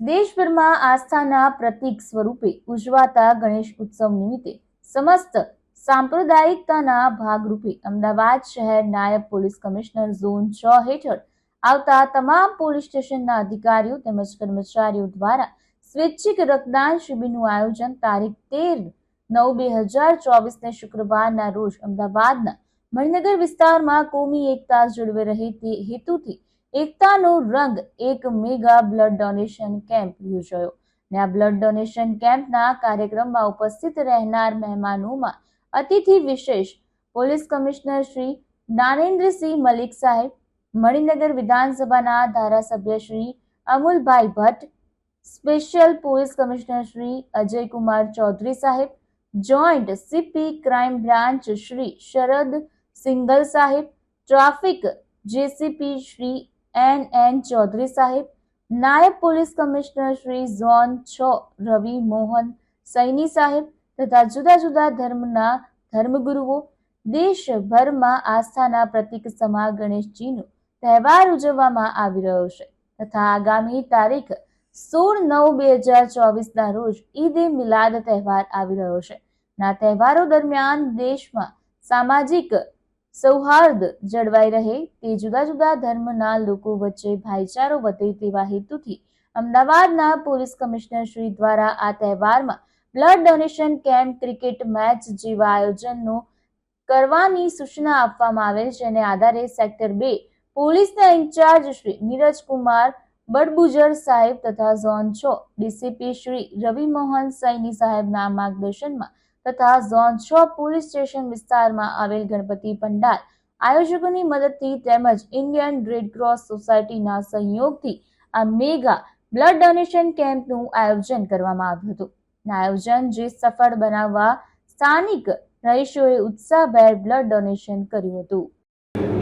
દેશભરમાં આસ્થાના પ્રતીક સ્વરૂપે ઉજવાતા ગણેશ ઉત્સવ નિમિત્તે સમસ્ત સાંપ્રદાયિકતાના ભાગરૂપે અમદાવાદ શહેર નાયબ પોલીસ કમિશનર ઝોન છ હેઠળ આવતા તમામ પોલીસ સ્ટેશનના અધિકારીઓ તેમજ કર્મચારીઓ દ્વારા સ્વૈચ્છિક રક્તદાન શિબિરનું આયોજન તારીખ તેર નવ બે હજાર ચોવીસને શુક્રવારના રોજ અમદાવાદના મણિનગર વિસ્તારમાં કોમી એકતા જળવાઈ રહે તે હેતુથી એકતાનો રંગ એક મેગા બ્લડ ડોનેશન કેમ્પ યોજાયો. ને આ બ્લડ ડોનેશન કેમ્પના કાર્યક્રમમાં ઉપસ્થિત રહેનાર મહેમાનોમાં અતિથિ વિશેષ પોલીસ કમિશનર શ્રી જ્ઞાનેન્દ્રસિંહ મલિક સાહેબ, મણિનગર વિધાનસભાના ધારાસભ્ય Shri Amulbhai Bhatt, special police commissioner Shri Ajaykumar Chaudhary સાહેબ, joint CP crime branch Shri Sharad Singhal સાહેબ, traffic JCP Shri N N Chaudhary સાહેબ, નાયબ પોલીસ કમિશનર શ્રી ઝોન છ, રવિ મોહન સૈની સાહેબ તથા જુદા જુદા ધર્મના ધર્મગુરુઓ, દેશભરમાં આસ્થાના પ્રતીક સમા ગણેશજીનો તહેવાર ઉજવવામાં આવી રહ્યો છે તથા આગામી તારીખ સોળ નવ બે હજાર ચોવીસના રોજ ઈદ એ મિલાદ તહેવાર આવી રહ્યો છે. ના તહેવારો દરમિયાન દેશમાં સામાજિક સૌહાર્દ જળવાઈ રહે તે જુદા જુદા ધર્મના લોકો વચ્ચે ભાઈચારો વધે તેવા હેતુથી અમદાવાદના પોલીસ કમિશનર શ્રી દ્વારા આ તહેવારમાં blood donation camp, cricket match જેવા આયોજનનો કરવાની સૂચના આપવામાં આવેલ છે. જેને આધારે સેક્ટર બે પોલીસના ઇન્ચાર્જ શ્રી નીરજ કુમાર બડબુજર સાહેબ તથા ઝોન છ ડીસીપી શ્રી રવિ મોહન સૈની સાહેબના માર્ગદર્શનમાં તથા ઝોન છ પોલીસ સ્ટેશન વિસ્તારમાં આવેલ ગણપતિ પંડાલ આયોજકોની મદદથી તેમજ ઇન્ડિયન રેડ ક્રોસ સોસાયટીના સહયોગથી આ મેગા બ્લડ ડોનેશન કેમ્પનું આયોજન કરવામાં આવ્યું હતું. આયોજન જે સફળ બનાવવા સ્થાનિક રહીશોએ ઉત્સાહભેર બ્લડ ડોનેશન કર્યું હતું.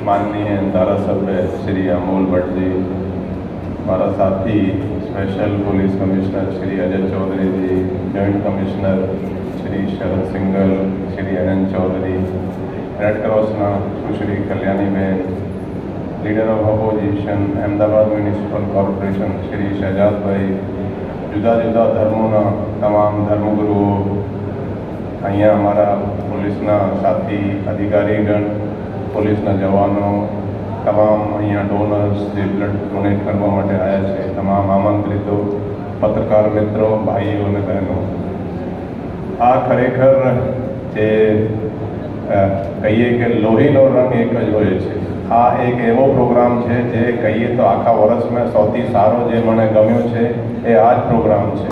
માનનીય ધારાસભ્ય શ્રી અમોલ ભટ્ટજી, મારા સાથી special police commissioner Shri Ajay Chaudharyji, joint commissioner Shri Sharad Singhal, Shri Anant Chaudhary red ક્રોસના Sushri Kalyaniben leader of opposition Ahmedabad municipal corporation Shri Shahezadbhai જુદા જુદા ધર્મોના તમામ ધર્મગુરુઓ, અહીંયા અમારા પોલીસના સાથી, અધિકારીગણ, પોલીસના જવાનો, તમામ અહીંયા ડોનર્સ જે બ્લડ ડોનેટ કરવા માટે આવ્યા છે, તમામ આમંત્રિતો, પત્રકાર મિત્રો, ભાઈઓ અને બહેનો. આ ખરેખર જે કહીએ કે લોહીનો રંગ એક જ હોય છે. આ એક એવો પ્રોગ્રામ છે જે કહીએ તો આખા વર્ષમાં સૌથી સારો જે મને ગમ્યો છે એ આ જ પ્રોગ્રામ છે.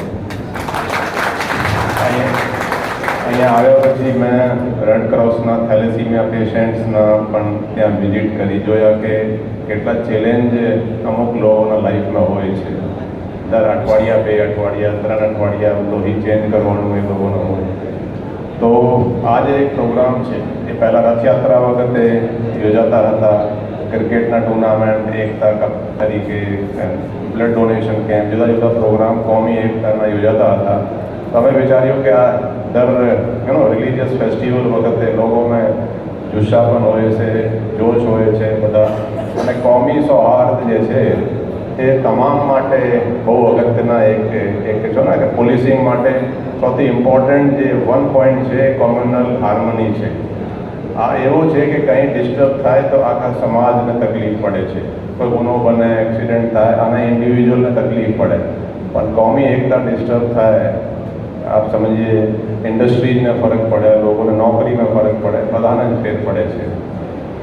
અહીંયા આવ્યા પછી મેં રેડ ક્રોસના થેલેસીમિયા પેશન્ટ્સના પણ ત્યાં વિઝિટ કરી. જોયા કે કેટલા ચેલેન્જ અમુક લોકોના લાઈફમાં હોય છે. દર અઠવાડિયા બે અઠવાડિયા, ત્રણ અઠવાડિયા લોહી ચેન્જ કરવાનું એ લોકોનો હોય. તો આ જે એક પ્રોગ્રામ છે, એ પહેલાં રથયાત્રા વખતે યોજાતા હતા. ક્રિકેટના ટુર્નામેન્ટ એકતા તરીકે બ્લડ ડોનેશન કેમ્પ જુદા જુદા પ્રોગ્રામ કોમી એકતાના યોજાતા હતા. તો અમે વિચાર્યું કે આ દર યુ રિલીજિયસ ફેસ્ટિવલ વખતે લોકોમાં જુસ્સા પણ હોય છે, જોશ હોય છે બધા. અને કોમી સૌહાર્દ જે છે એ તમામ માટે બહુ અગત્યના એક એક છો ને, કે પોલીસિંગ માટે સૌથી ઇમ્પોર્ટન્ટ જે વન પોઈન્ટ છે કોમ્યુનલ હાર્મની છે. આ એવું છે કે કંઈ ડિસ્ટર્બ થાય તો આખા સમાજને તકલીફ પડે છે. કોઈ ગુનો બને એક્સિડન્ટ થાય, અને ઇન્ડિવિજ્યુઅલને તકલીફ પડે. પણ કોમી એકતા ડિસ્ટર્બ થાય, આપ સમજીએ ઇન્ડસ્ટ્રીઝને ફરક પડે, લોકોને નોકરીમાં ફરક પડે, બધાને જ ફેર પડે છે.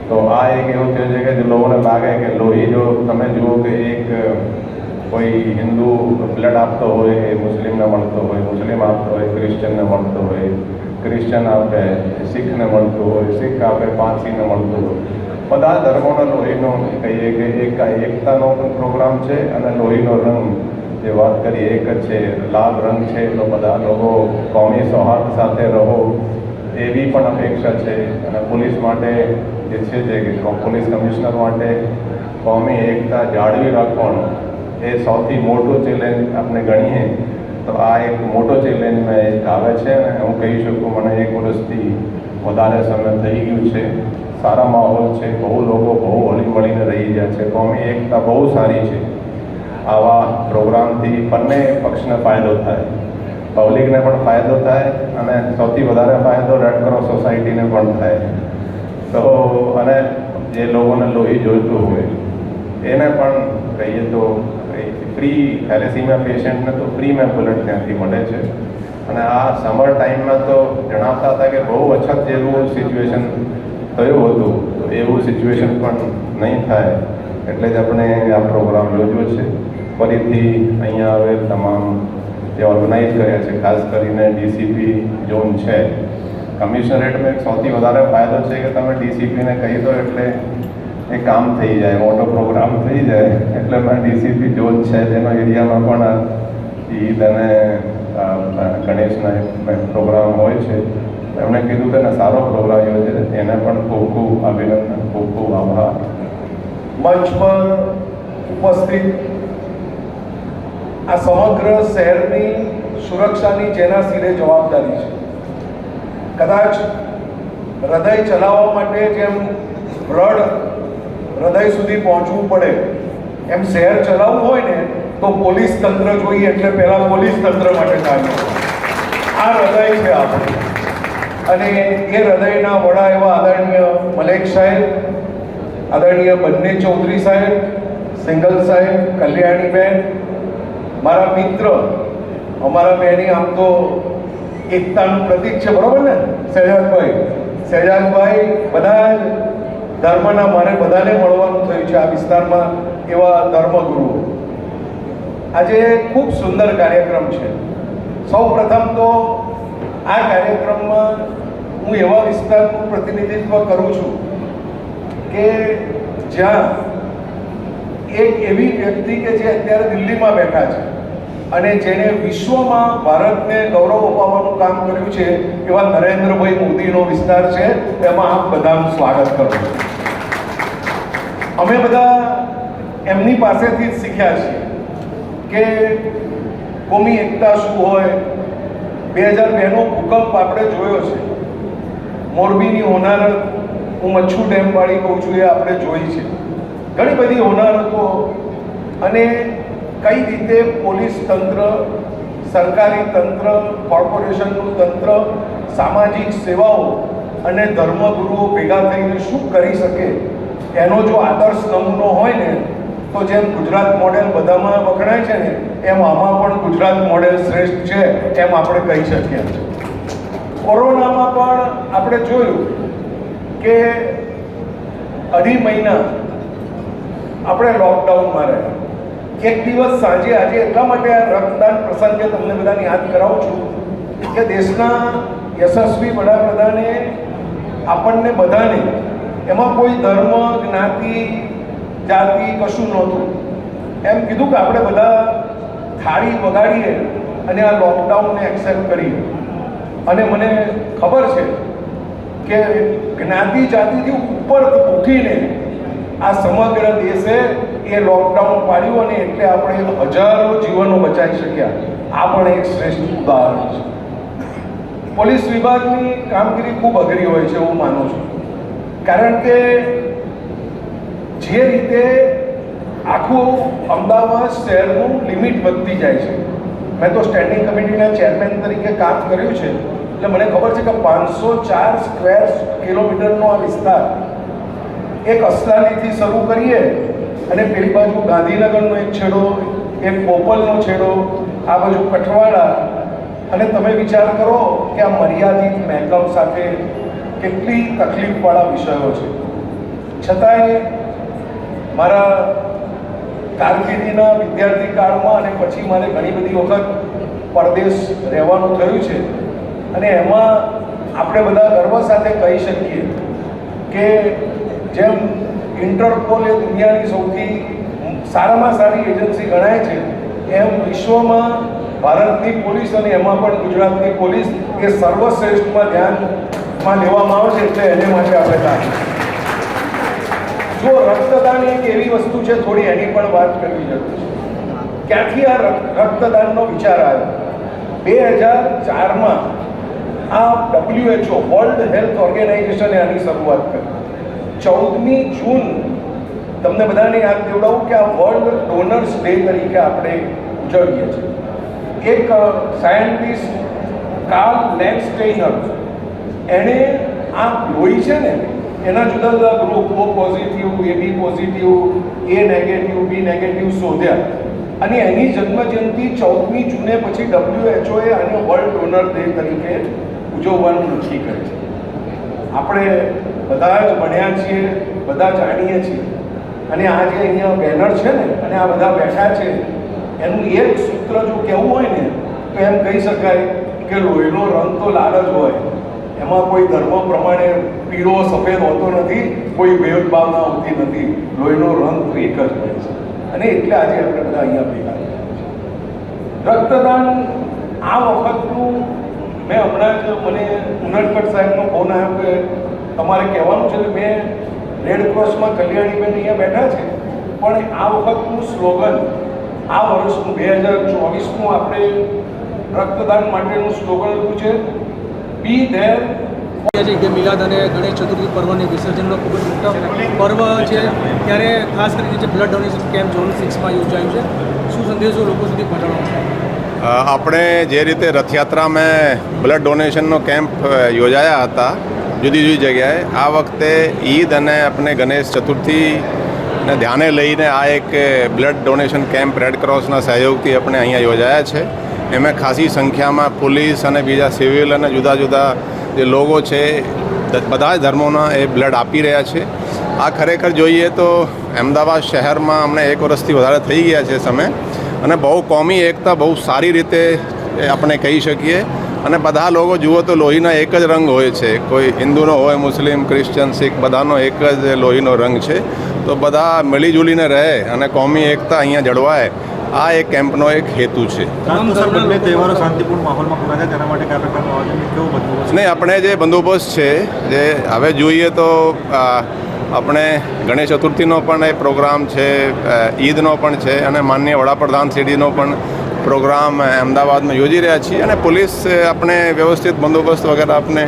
તો આ એક એવું થયું છે કે જે લોકોને લાગે કે લોહી જો તમે જુઓ કે એક કોઈ હિન્દુ બ્લડ આપતો હોય, એ મુસ્લિમને મળતો હોય, મુસ્લિમ આપતો હોય ક્રિશ્ચનને મળતો હોય ક્રિશ્ચન આપે, શીખને મળતું હોય, શીખ આપે, પારસીને મળતું હોય. બધા ધર્મોના લોહીનો કહીએ કે એક એકતાનો પણ પ્રોગ્રામ છે અને લોહીનો રંગ જે વાત કરી, એક જ છે, લાલ રંગ છે, તો બધા લોકો કોમી સૌહાર્દ સાથે રહો, એવી પણ અપેક્ષા છે. અને પોલીસ માટે જે છે જે પોલીસ કમિશનર માટે કોમી એકતા જાળવી રાખવાનું એ સૌથી મોટું ચેલેન્જ આપણે ગણીએ. તો આ એક મોટો ચેલેન્જમાં એક આવે છે અને હું કહી શકું મને એક વર્ષથી વધારે સમય થઈ ગયું છે. સારા માહોલ છે, બહુ લોકો બહુ હળી મળીને રહી ગયા છે. કોમી એકતા બહુ સારી છે. આવા પ્રોગ્રામથી બંને પક્ષને ફાયદો થાય. પબ્લિકને પણ ફાયદો થાય અને સૌથી વધારે ફાયદો રેડ ક્રોસ સોસાયટીને પણ થાય. તો અને જે લોકોને લોહી જોઈતું હોય, એને પણ કહીએ તો ફ્રી થેલેસીમિયા પેશન્ટને તો ફ્રીમાં બુલેટ ત્યાંથી મળે છે. અને આ સમર ટાઈમમાં તો જણાવતા હતા કે બહુ અછત જેવું સિચ્યુએશન થયું હતું, તો એવું સિચ્યુએશન પણ નહીં થાય, એટલે જ આપણે આ પ્રોગ્રામ યોજ્યો છે. ફરીથી અહીંયા હવે તમામ જે ઓર્ગેનાઇઝ કર્યા છે, ખાસ કરીને ડીસીપી ઝોન છે કમિશનરેટમાં સૌથી વધારે ફાયદો છે કે તમે ડીસીપીને કહી દો એટલે એ કામ થઈ જાય મોટો પ્રોગ્રામ થઈ જાય, એટલે મેં ડીસીપી ઝોન છે તેના એરિયામાં પણ ઈદ અને ગણેશના પ્રોગ્રામ હોય છે. એમણે કીધું કે સારો પ્રોગ્રામ યોજે, એને પણ ખૂબ ખૂબ અભિનંદન, ખૂબ ખૂબ આભાર. મંચ પર ઉપસ્થિત આ સમગ્ર શહેરની સુરક્ષાની જેના સિરે જવાબદારી છે. કદાચ હૃદય ચલાવવા માટે જેમ બ્લડ હૃદય સુધી પહોંચવું પડે, એમ શહેર ચલાવવું હોય ને, તો પોલીસ તંત્ર જોઈએ, એટલે પહેલા પોલીસ તંત્ર માટે ચાલે આ હૃદય છે આપણું. અને એ હૃદયના વડા એવા આદરણીય મલેક સાહેબ, આદરણીય બંને ચૌધરી સાહેબ, સિંગલ સાહેબ, કલ્યાણીબેન, મારા મિત્ર, અમારા બેની આમ તો એકતાનું પ્રતીક છે, બરોબર ને? સહેજાદભાઈ શહેજાદભાઈ બધા જ ધર્મના મારે બધાને મળવાનું થયું છે આ વિસ્તારમાં એવા ધર્મગુરુઓ. આજે ખૂબ સુંદર કાર્યક્રમ છે. સૌ પ્રથમ તો આ કાર્યક્રમમાં હું એવા વિસ્તારનું પ્રતિનિધિત્વ કરું છું કે જ્યાં એક એવી વ્યક્તિ કે જે અત્યારે દિલ્હીમાં બેઠા છે. અને જેણે વિશ્વમાં ભારતને ગૌરવ અપાવવાનું કામ કર્યું છે, એવા નરેન્દ્રભાઈ મોદીનો વિસ્તાર છે એમાં આપ બધાનું સ્વાગત કરું અમે બધા એમની પાસેથી જ શીખ્યા છીએ કે કોમી એકતા શું હોય. બે હજાર બેનો ભૂકંપ આપણે જોયો છે. મોરબીની હોનારત, હું મચ્છુ ડેમ વાળી કહું છું, એ આપણે જોઈ છે. ઘણી બધી હોનારતો અને કઈ રીતે પોલીસ તંત્ર, સરકારી તંત્ર, કોર્પોરેશનનું તંત્ર, સામાજિક સેવાઓ અને ધર્મગુરુઓ ભેગા થઈને શું કરી શકે? એનો જો આદર્શ નમૂનો હોય ને, તો જેમ ગુજરાત મોડેલ બધામાં વખણાય છે ને, એમ આમાં પણ ગુજરાત મોડેલ શ્રેષ્ઠ છે એમ આપણે કહી શકીએ. કોરોનામાં પણ આપણે જોયું કે અઢી મહિના આપણે લોકડાઉનમાં રહ્યા. એક દિવસ સાંજે આજે એટલા માટે આ રક્તદાન પ્રસંગે તમને બધાને યાદ કરાવું છું કે દેશના યશસ્વી વડાપ્રધાને આપણને બધાને એમાં કોઈ ધર્મ, જ્ઞાતિ, જાતિ કશું નહોતું. એમ કીધું કે આપણે બધા થાળી વગાડીએ અને આ લોકડાઉનને એક્સેપ્ટ કરીએ. અને મને ખબર છે કે જ્ઞાતિ જાતિથી ઉપર ઉઠીને આ સમગ્ર દેશે એ લોકડાઉન પાડ્યું અને એટલે આપણે હજારો જીવનો બચાવી શક્યા. આ પણ એક શ્રેષ્ઠ ઉદાહરણ છે. પોલીસ વિભાગની કામગીરી ખૂબ અઘરી હોય છે હું માનું છું. કારણ કે જે રીતે આખું અમદાવાદ શહેરનું લિમિટ વધતી જાય છે. મેં તો સ્ટેન્ડિંગ કમિટીના ચેરમેન તરીકે કામ કર્યું છે. એટલે મને ખબર છે કે પાંચસો ચાર સ્ક્વેર કિલોમીટરનો આ વિસ્તાર એક અસલાનીથી શરૂ કરીએ અને પેલી બાજુ ગાંધીનગરનો એક છેડો, એક બોપલનો છેડો, આ બાજુ કઠવાડા અને તમે વિચાર કરો કે આ મર્યાદિત મહેકમ સાથે કેટલી તકલીફવાળા વિષયો છે. છતાંય મારા કારકિર્દીના વિદ્યાર્થી કાળમાં અને પછી મારે ઘણી બધી વખત પરદેશ રહેવાનું થયું છે. અને એમાં આપણે બધા ગર્વ સાથે કહી શકીએ કે જેમ ઇન્ટરપોલ એ દુનિયાની સૌથી સારામાં સારી એજન્સી ગણાય છે, એમ વિશ્વમાં ભારતની પોલીસ અને એમાં પણ ગુજરાતની પોલીસ એ સર્વશ્રેષ્ઠમાં ધ્યાનમાં લેવામાં આવે છે એટલે એને માટે આપણે કામ જો રક્તદાન એક એવી વસ્તુ છે, થોડી એની પણ વાત કરવી જરૂર છે. ક્યાંથી આ રક્ત- રક્તદાનનો વિચાર આવ્યો? બે હજાર ચારમાં આ ડબ્લ્યુએચઓ વર્લ્ડ હેલ્થ ઓર્ગેનાઇઝેશને આની શરૂઆત કરી. ચૌદમી જૂન તમને બધાને યાદ દેવડાવું કે આ વર્લ્ડ ડોનર્સ ડે તરીકે આપણે ઉજવીએ છીએ. એક સાયન્ટિસ્ટ કાર્લ લેન્ડસ્ટેઇનર એણે આ લોહી છે ને, એના જુદા જુદા group O positive A B positive A negative B negative શોધ્યા. અને એની જન્મજયંતિ ચૌદમી જૂને પછી ડબ્લ્યુએચઓએ આને વર્લ્ડ ડોનર ડે તરીકે ઉજવવાનું નક્કી કરે છે આપણે બધા જ ભણ્યા છીએ, બધા જાણીએ છીએ. અને આ જે અહીંયા બેનર છે ને, અને આ બધા બેઠા છે, એનું એક સૂત્ર જો કહેવું હોય ને, તો એમ કહી શકાય કે લોહીનો રંગ તો લાલ જ હોય. એમાં કોઈ ધર્મ પ્રમાણે પીળો, સફેદ હોતો નથી, કોઈ ભેદભાવના હોતી નથી. લોહીનો રંગ એક જ હોય છે. અને એટલે આજે આપણે બધા અહીંયા ભેગા છીએ. રક્તદાન આ વખતનું મેં હમણાં જ મને ઉનડકટ સાહેબનો ફોન આવ્યો કે તમારે કહેવાનું છે કે મેં રેડ ક્રોસમાં કલ્યાણીબેન અહીંયા બેઠા છે, પણ આ વખતનું સ્લોગન, આ વર્ષનું બે હજાર ચોવીસનું આપણે રક્તદાન માટેનું સ્લોગન લખ્યું છે. બી ધેર કે મિલાદ અને ગણેશ ચતુર્થી પર્વની વિસર્જનનો ખૂબ જ મોટો પર્વ છે. ત્યારે ખાસ કરીને જે બ્લડ ડોનેશન કેમ્પ ઝોન સિક્સમાં યોજાયું છે. શું સંદેશો લોકો સુધી પહોંચાડવાનો છે આપણે જે રીતે રથયાત્રામાં બ્લડ ડોનેશનનો કેમ્પ યોજાયા હતા, જુદી જુદી જગ્યાએ, આ વખતે ઈદ અને આપણે ગણેશ ચતુર્થીને ધ્યાને લઈને આ એક બ્લડ ડોનેશન કેમ્પ રેડ ક્રોસના સહયોગથી આપણે અહીંયા યોજાયા છે. એમાં ખાસી સંખ્યામાં પોલીસ અને બીજા સિવિલ અને જુદા જુદા જે લોકો છે બધા જ ધર્મોના એ બ્લડ આપી રહ્યા છે. આ ખરેખર જોઈએ તો અમદાવાદ શહેરમાં અમને એક વર્ષથી વધારે થઈ ગયા છે સમય. અને બહુ કોમી એકતા બહુ સારી રીતે આપણે કહી શકીએ. અને બધા લોકો જુઓ તો લોહીના એક જ રંગ હોય છે. કોઈ હિન્દુનો હોય મુસ્લિમ ક્રિશ્ચન શીખ બધાનો એક જ લોહીનો રંગ છે. તો બધા મિલીજુલીને રહે અને કોમી એકતા અહીંયા જળવાય. આ એક કેમ્પનો એક હેતુ છે. નહીં આપણે જે બંદોબસ્ત છે જે હવે જોઈએ તો આપણે ગણેશ ચતુર્થીનો પણ એ પ્રોગ્રામ છે ઈદનો પણ છે અને માનનીય વડાપ્રધાન શ્રીનો પણ પ્રોગ્રામ અમદાવાદમાં યોજી રહ્યા છીએ અને પોલીસ આપણે વ્યવસ્થિત બંદોબસ્ત વગેરે આપણે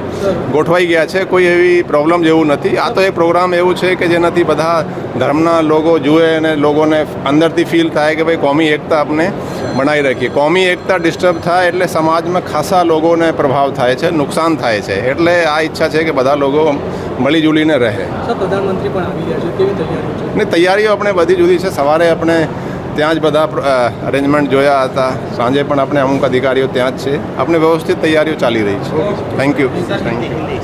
ગોઠવાઈ ગયા છે. કોઈ એવી પ્રોબ્લેમ જેવું નથી. આ તો એક પ્રોગ્રામ એવું છે કે જેનાથી બધા ધર્મના લોકો જુએ અને લોકોને અંદરથી ફીલ થાય કે ભાઈ કોમી એકતા આપણે બનાવી રાખીએ. કોમી એકતા ડિસ્ટર્બ થાય એટલે સમાજમાં ખાસા લોકોને પ્રભાવ થાય છે નુકસાન થાય છે. એટલે આ ઈચ્છા છે કે બધા લોકો મળીજુલીને રહે. પ્રધાનમંત્રી પણ આવી રહ્યા છે. કેવી તૈયારીઓ ને તૈયારીઓ આપણે બધી જુદી છે. સવારે આપણે ત્યાં જ બધા અરેન્જમેન્ટ જોયા હતા. સાંજે પણ આપણે અમુક અધિકારીઓ ત્યાં જ છે. આપણે વ્યવસ્થિત તૈયારીઓ ચાલી રહી છે. Thank you thank you